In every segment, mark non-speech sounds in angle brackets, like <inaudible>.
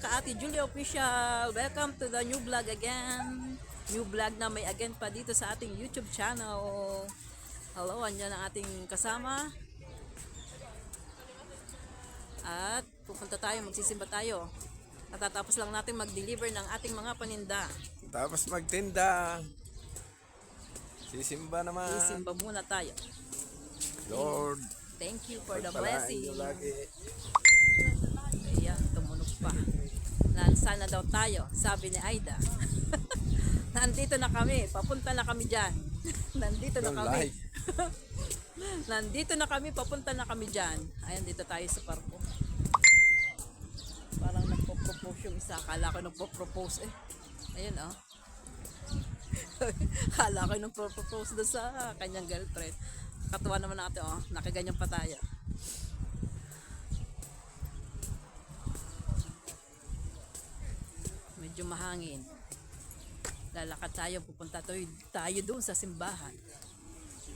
ka-ate Julia Official. Welcome to the new vlog again. New vlog na may again pa dito sa ating YouTube channel. Hello, andyan ang ating kasama. At pupunta tayo, magsisimba tayo. Natatapos lang natin mag-deliver ng ating mga paninda. Tapos magtinda. Sisimba naman. Isimba muna tayo. Lord. Thank you for the blessing. lagi. Ayan, tumunog pa. Lansa na daw tayo, sabi ni Aida. <laughs> Nandito na kami, papunta na kami dyan. <laughs> Nandito na kami. <laughs> Nandito na kami, papunta na kami dyan. Ayan, dito tayo sa parko. Parang nagpo-propose yung isa. Akala ko nagpo-propose eh. Ayun oh. Akala ko nagpo-propose doon sa kanyang girlfriend. Katuwa naman natin oh. Nakaganyan pa tayo. Medyo mahangin. Lalakad tayo, pupunta tayo, tayo doon sa simbahan.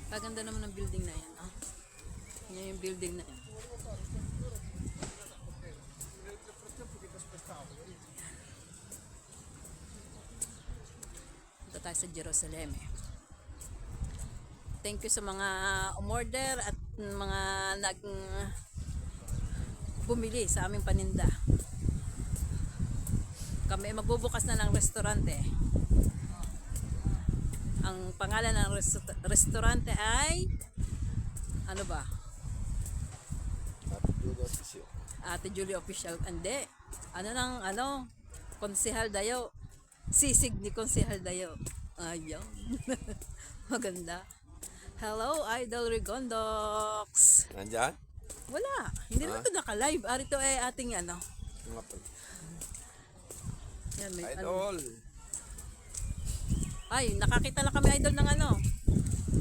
Kaganda naman ng building na yan. Ah. Yan yung building na yan. Punta tayo sa Jerusalem eh. Thank you sa mga umorder at mga nag bumili sa aming paninda. Kami magbubukas na ng restaurante. Ang pangalan ng resto- restaurante ay ano ba? Happy Julia Official. Ate Julie Official. Hindi. Ano nang ano? Konsehal Dayo. Sisig ni Konsehal Dayo. Ayun. <laughs> Maganda. Hello, Idol Rigondox. Nandyan? Wala. Hindi naman ito naka-live. Ari to ay ating ano. Yan, may, ano. Idol. Ay, nakakita lang kami idol ng ano.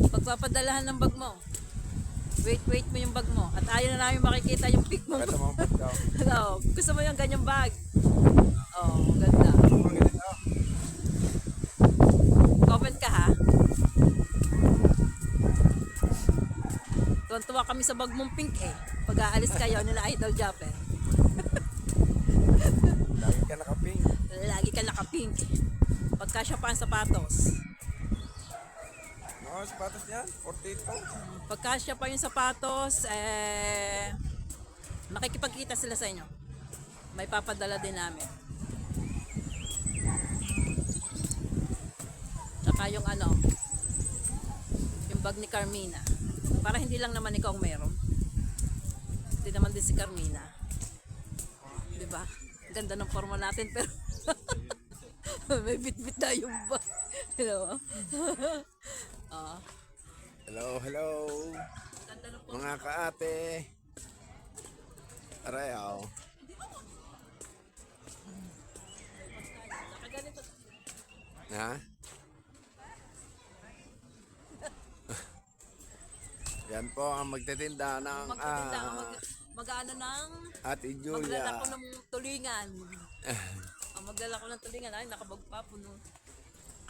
Pagpapadalahan ng bag mo. Wait, wait mo yung bag mo. At ayaw na namin makikita yung pic mo. Pakita mo pagkaw. Ano, <laughs> gusto mo yung ganyang bag? Oh, ganda. Comment ka ha. Tuwan-tuwa kami sa bag mong pink eh. Pag aalis kayo nila Idol Japper. Lagi ka nakaping. Lagi ka naka-pink. Pagkasya pa ang sapatos. Mga sapatos niyan? 48 Pagkasya pa yung sapatos, eh, makikipagkita sila sa inyo. May papadala din namin. Saka yung ano, yung bag ni Carmina. Para hindi lang naman ikaw ang meron. Hindi naman din si Carmina. Di ba? Ganda ng forma natin <laughs> pero may bit-bit na yung. You know? Ah. Hello, hello. Mga kaate. Arayaw. Nakaganito. Ha? <laughs> Yan po ang magtitinda ng Magtitinda ka, ah, mag, mag-ano ng Ate Julia. ko ng tulingan. <laughs> Ang magdala ko ng tulingan, ay nakabag pa puno.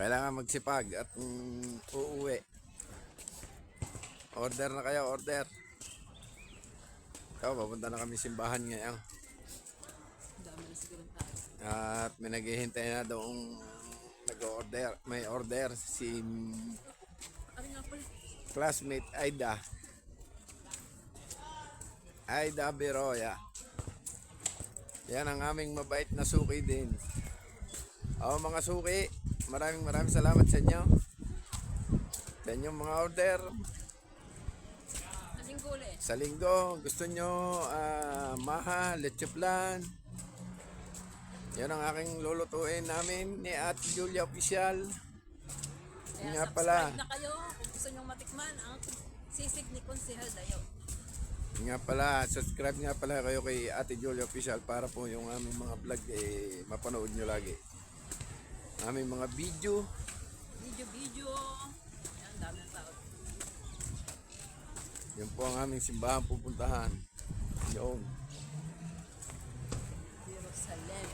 Kailangan magsipag at mm, uuwi. Order na kayo, order. Ikaw, papunta na kami simbahan ngayon. Dami na siguro tayo. At may naghihintay na doong nag-order. May order si Ano classmate Aida. Aida Beroya. Yan ang aming mabait na suki din. O mga suki, maraming maraming salamat sa inyo. Sa inyong mga order. Sa linggo, gusto nyo ah, maha, leche plan. Yan ang aking lulutuin namin ni Ate Julia Official. Kaya Nga pala. na kayo kung gusto nyong matikman ang sisig ni Konsehal Dayo. Nga pala, subscribe nga pala kayo kay Ate Julia Official para po yung aming mga vlog eh, mapanood nyo lagi. Aming mga video. Video, video. Yan, dami ng tao. Yan po ang aming simbahan pupuntahan. Yun. Jerusalem.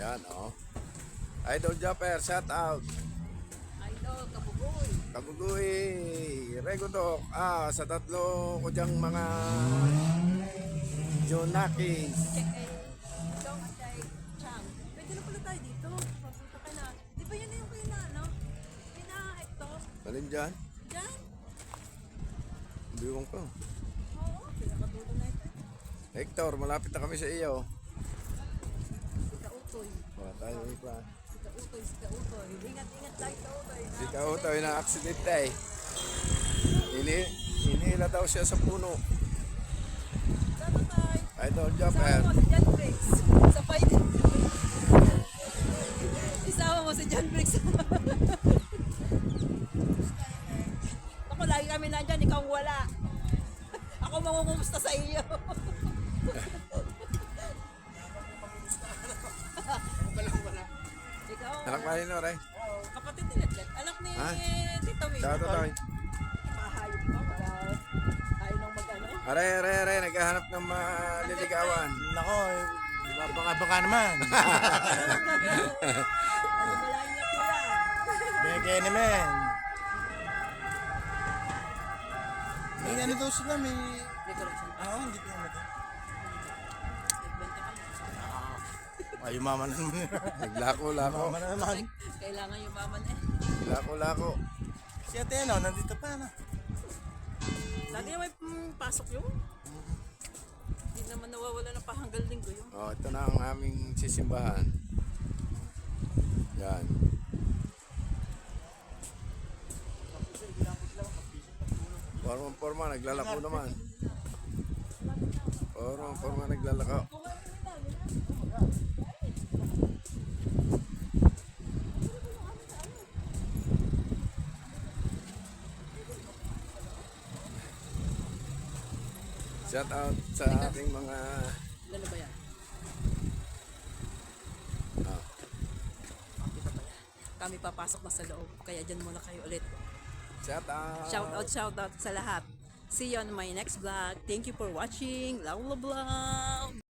Yan, oh. Idol Jopper, shout out. Kabugoy, Regodok, ah, sa tatlo ko diyang mga Jonakis. Alin dyan? Dyan? Biwang pa. Oo, pinakadulo na ito. Hector, malapit na kami sa iyo. Sa utoy. Wala tayo, wala. Si Kautoy, si Kautoy. Ingat, ingat tayo, Kautoy. Si Kautoy na aksidente eh. Ini, inihila daw siya sa puno. Sama tayo. Idol Isama mo si John Briggs. Sa fight. Isama mo si John Briggs. <laughs> Ako, lagi kami nandyan, ikaw wala. Ako mangungumusta sa iyo. <laughs> Anak ba ni Noray? kapatid ni Letlet. Anak ni Ah. Tito Wing. Shout out tayo. Mahayop ka, wala. Ayaw nang mag-ano. Aray, aray, aray, naghahanap ng maliligawan. Nako, eh, baka-baka naman. Malayo niya po yan. Beke naman. May ano daw sila, may... May correction. Oo, hindi ko naman. Ay, umama na naman. <laughs> Naglako-lako. Umama na naman. Kailangan yumaman eh. Lako-lako. Si ate, ano, nandito pa, ano? Lagi may mm, pasok yun. Hindi naman nawawala ng pahanggal linggo yun. Oh, ito na ang aming sisimbahan. Yan. Forma forma naglalako naman. Forma forma naglalako. Shout out sa ating mga Lalo ba yan? ah, Kami papasok na sa loob. Kaya dyan muna kayo ulit. shout out. Shout out, shout out sa lahat. See you on my next vlog. Thank you for watching. Laula Vlog.